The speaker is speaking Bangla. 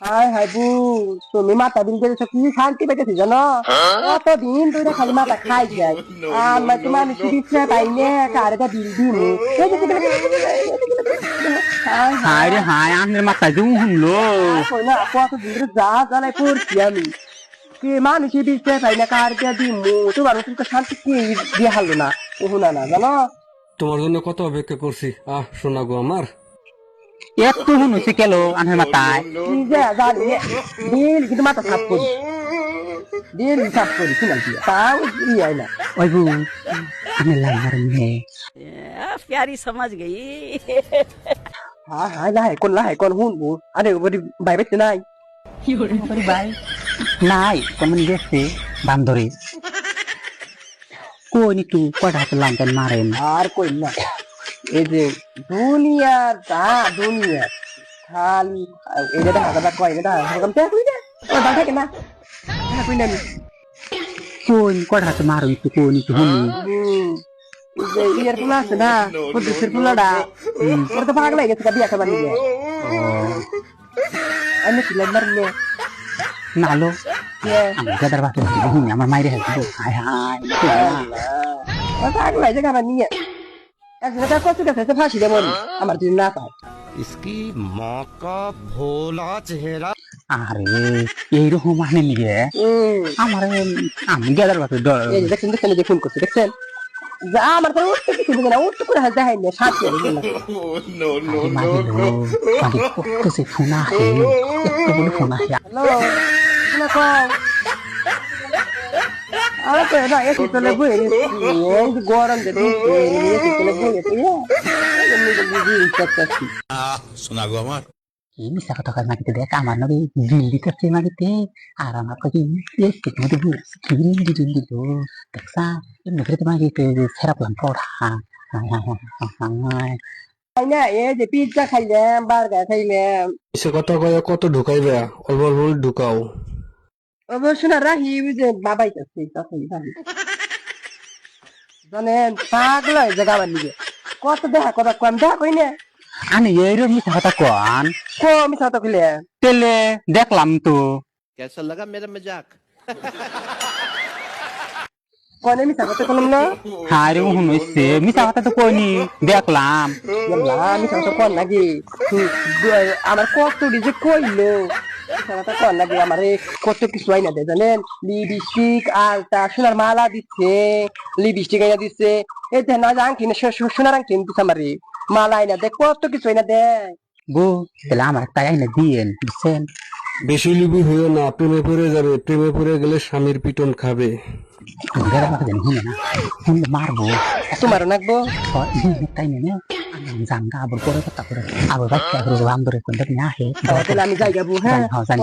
হাই হাই বু তুমি মাথা বিল দিয়েছ কি শান্তি পেতেছি জানো? কতদিন ধরে খালি মাথা খাই যায়। আর মানে তোমার আমি চিকিৎসা পাইনে কারেটা বিল দিন হাই হাই। হায় রে হায় আনের মাথায় যে শুনলো কই না কতদিন ধরে যা জ্বালাই পড়ছি আমি। কি মানুষ দিচ্ছে পাই না কারটা দিমু তোমার তুমি শান্তি কি দিয়ে হারলো না। ওহুনা না জানো? তোমার জন্য কত অপেক্ষা করছি। আহ শোনা গো আমার। একটু শুনুছি কেলো আনের মাথায় কি যে জানি বিল কিন্তু মাথা সাফ করি বিল সাফ করি কি না তাও ইয়ে না ওই বউ আমি লাইনার মেয়ে प्यारी समझ गई হ্যাঁ হ্যাঁ লাহে কোন লাহে কোন হুন বু আরে বড়ি ভাই বেতে নাই ওরে ভাই নাই কোন গেছে বান্দরে কোন একটু কটা হাতে লাইন মারেন আর কই না এই যে দুনিয়ার তা দুনিয়া খালি এটা দেখা কথা কয় এটা হালকাম তে কই না ও দাদা থাকে না? হ্যাঁ কই না আমি। কোন কটা হাতে মারো একটু কোন একটু হুম, যে ইয়ার ফুলা আছে না কুদ্দুসের ফুলাটা ওর তো পাগল হয়ে গেছে বিয়া খাবার নিয়ে। আমি কি লাগবার নিয়ে নালো কে? আমার গাদার বাসে শুনি আমার মাইরে হেসে হায় হায় পাগল হয়ে খাবার নিয়ে। এক হাজার টাকা কচুটা খেতে হ্যাঁ? আমার যদি না পায় ভোলা চেহারা। আরে এইরকম মানে নিয়ে আমার আমি গেদার বাপে ডর দেখছেন দেখছেন যে ফোন করছি দেখছেন? আমার তো উঠতে কিছু না উঠতে করে হাজার হাই না সাথে no no no no. Phone আসে ফোন আসে। Hello hello Ah, pero esi tuleb võõrjätt. ongi koerandit võõrjätt, esi tuleb võõrjätt. jah, mida me viivitate. sõnaga oma. Ini sa tahad, ma küll ei tea, ma nagu villitakse, ma ei tea. ära ma kuidagi esi muidu võõrsi kinni kinni ju. Ini sa, ma küll tema ei tea, kui on pool. pizza kalian, bar pizza খাইলাম বার্গার অবশ্যই রাহি বাবাই কাছে তখনই ভাবি জানেন পাগল হয়ে যে কত দেখা কথা কম দেখা কই না? আমি কথা কন? কো কথা কইলে? তেলে দেখলাম তো। কেসা লাগা মজাক? কনে মিথ্যা কথা কলম না? হ্যাঁ হুন হইছে। কথা তো কইনি দেখলাম। মিথ্যা কথা কন নাকি? আমার কত যে কইলো? সাথে কর নাকি আমার। কত কিছু আইনা দেয় জানেন? লিপস্টিক আলতা সোনার মালা দিচ্ছে লিপস্টিক আইনা দিচ্ছে। এই দেখ না আংটি না সো- সো- সোনার আংটি দিচ্ছে আমার। মালা আইনা দেয় কত কিছু আইনা দেয় বউ তাহলে আমার তাই আইনা দিয়েন বুঝছেন? বেশি লিবি হইও না প্রেমে পড়ে যাবে। প্রেমে পড়ে গেলে স্বামীর পিটন খাবে। মারবো। তোমারও নাকবো? তাই জানগা আবার পরে কথা করে আবার বাচ্চা করে বান্দরে কোনটা আসে তাহলে আমি যাই যাব হ্যাঁ হ্যাঁ জানি